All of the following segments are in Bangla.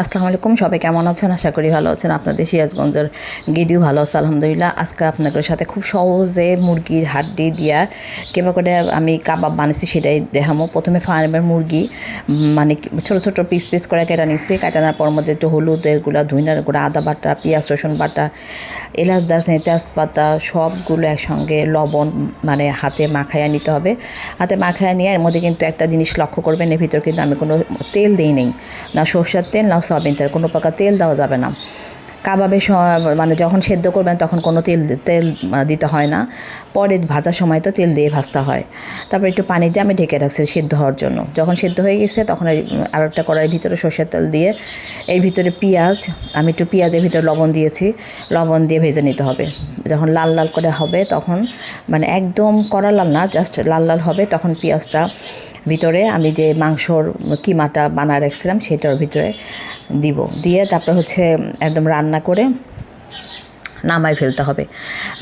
আসসালামু আলাইকুম, সবাই কেমন আছেন? আশা করি ভালো আছেন। আপনাদের সিরাজগঞ্জের গেদিও ভালো আছে, আলহামদুলিল্লাহ। আজকে আপনাদের সাথে খুব সহজে মুরগির হাড্ডি দিয়া কেবা করে আমি কাবাব বানিয়েছি সেটাই দেখামো। প্রথমে ফার্মের মুরগি মানে ছোট ছোট পিস পিস করে কেটে নিচ্ছি কাটানোর পর মধ্যে একটু হলুদের গুঁড়া ধুইনার গুঁড়া, আদা বাটা, পেঁয়াজ, রসুন বাটা, এলাচ, দারচিনি, তেজপাতা, সবগুলো একসঙ্গে লবণ মানে হাতে মাখাইয়া নিতে হবে। হাতে মাখাইয়া নিয়ে এর মধ্যে কিন্তু একটা জিনিস লক্ষ্য করবেন, এর ভিতর কিন্তু আমি কোনো তেল দিই নেই। না সর্ষের তেল, না সয়াবিন তেল, কোনো প্রকার তেল দেওয়া যাবে না। কাবাবে মানে যখন সেদ্ধ করবেন তখন কোনো তেল তেল দিতে হয় না। পরে ভাজার সময় তো তেল দিয়ে ভাজতে হয়। তারপর একটু পানি দিয়ে আমি ঢেকে রাখছি সেদ্ধ হওয়ার জন্য। যখন সেদ্ধ হয়ে গেছে তখন এই, আর একটা কড়াইয়ের ভিতরে সর্ষের তেল দিয়ে, এর ভিতরে পেঁয়াজ, আমি একটু পেঁয়াজের ভিতরে লবণ দিয়েছি। লবণ দিয়ে ভেজে নিতে হবে। যখন লাল লাল করে হবে তখন মানে একদম কড়া লাল না জাস্ট লাল লাল হবে, তখন পেঁয়াজটা ভিতরে আমি যে মাংসর কিমাটা বানা রাখছিলাম সেটার ভিতরে দিব। দিয়ে তারপর হচ্ছে একদম রান্না করে নামায় ফেলতে হবে।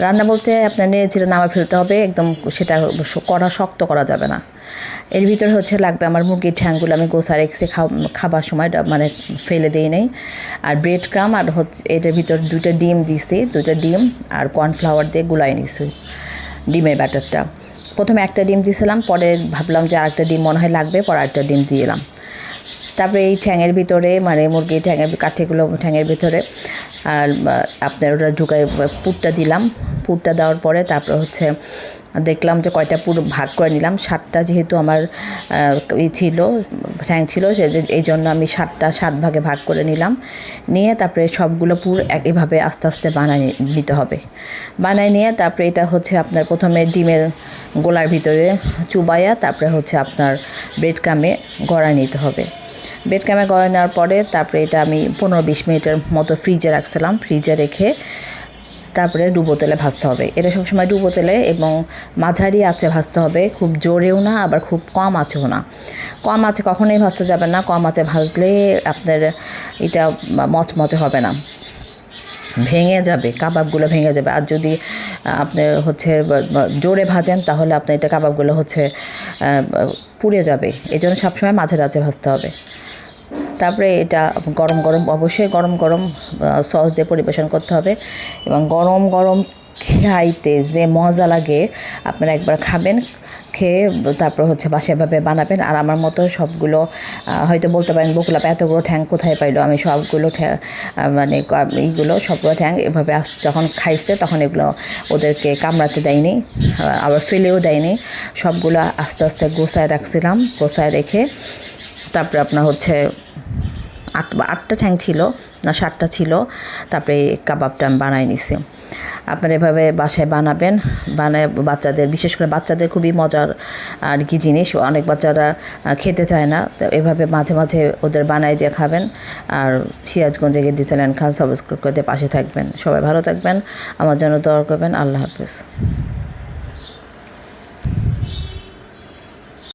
রান্না বলতে আপনার নেড়েছিল নামায় ফেলতে হবে, একদম সেটা করা শক্ত করা যাবে না। এর ভিতরে হচ্ছে লাগবে আমার মুরগির ঠ্যাংগুলো আমি গোসা রেখে খাবার সময় মানে ফেলে দিই নেই। আর ব্রেড ক্রাম আর হচ্ছে এটার ভিতর দুটো ডিম দিছি দুটো ডিম আর কর্নফ্লাওয়ার দিয়ে গুলাই নিছি। ডিমের ব্যাটারটা। প্রথমে একটা ডিম দিয়েছিলাম, পরে ভাবলাম যে আরেকটা ডিম মনে হয় লাগবে, পরে আরেকটা ডিম দিয়ে এলাম। তারপরে এই ঠ্যাঙের ভিতরে মানে মুরগির ঠ্যাঙের কাঠিগুলো ঠ্যাঙের ভিতরে, আর আপনার ওটা ঢুকাই পুরটা দিলাম। পুরটা দেওয়ার পরে তারপর হচ্ছে দেখলাম যে কয়টা পুর ভাগ করে নিলাম। সাতটা যেহেতু আমার ই ছিল, ঠ্যাং ছিল, সে, এই জন্য আমি সাতটা, সাত ভাগে ভাগ করে নিলাম। নিয়ে তারপরে সবগুলো পুর এক- এভাবে আস্তে আস্তে বানায় নিতে হবে। বানায় নিয়ে তারপরে এটা হচ্ছে আপনার প্রথমে ডিমের গোলার ভিতরে চুবাইয়া তারপরে হচ্ছে আপনার ব্রেড কামে গড়ায় নিতে হবে। বেড ক্যামে গড়ে নেওয়ার পরে তারপরে এটা আমি পনেরো বিশ মিনিটের মতো ফ্রিজে রাখছিলাম, ফ্রিজে রেখে তারপরে ডুবো তেলে ভাজতে হবে। এটা সবসময় ডুবো তেলে এবং মাঝারি আছে ভাজতে হবে, খুব জোরেও না, আবার খুব কম আছেও না। কম আছে কখনোই ভাজতে যাবে না, কম আছে ভাজলে আপনার এটা মচমচে হবে না। ভেঙে যাবে, কাবাবগুলো ভেঙে যাবে। আর যদি আপনি হচ্ছে জোরে ভাজেন, তাহলে আপনার এটা কাবাবগুলো হচ্ছে পুড়ে যাবে। এই জন্য সবসময় মাঝে রাজে ভাজতে হবে। তারপরে এটা গরম গরম, অবশ্যই গরম গরম সস দিয়ে পরিবেশন করতে হবে এবং গরম গরম খাইতে যে মজা লাগে, আপনারা একবার খাবেন, খেয়ে তারপর হচ্ছে বাসাভাবে বানাবেন। আর আমার মতো সবগুলো হয়তো বলতে পারেন বকুলাপ এতগুলো ঠ্যাং কোথায় পাইলো? আমি সবগুলো মানে এইগুলো সবগুলো ঠ্যাং এভাবে যখন খাইছে তখন এগুলো ওদেরকে কামড়াতে দেয়নি আবার ফেলেও দেয়নি। সবগুলো আস্তে আস্তে গোছায় রাখছিলাম, গোছায় রেখে তারপরে আপনার হচ্ছে আট আটটা ঠ্যাং ছিল, না, সাতটা ছিল। তারপরে কাবাবটা আমি বানাই নিছি। আপনারা এভাবে বাসায় বানাবেন, বানায় বাচ্চাদের, বিশেষ করে বাচ্চাদের খুবই মজার আর কি জিনিস। অনেক বাচ্চারা খেতে চায় না, তো এভাবে মাঝে মাঝে ওদের বানাই দিয়ে খাবেন। আর সিরাজগঞ্জে গিয়ে দিয়েছিলেন খান সাবস্ক্রাইব করতে পাশে থাকবেন। সবাই ভালো থাকবেন, আমার জন্য দোয়া করবেন। আল্লাহ হাফিজ।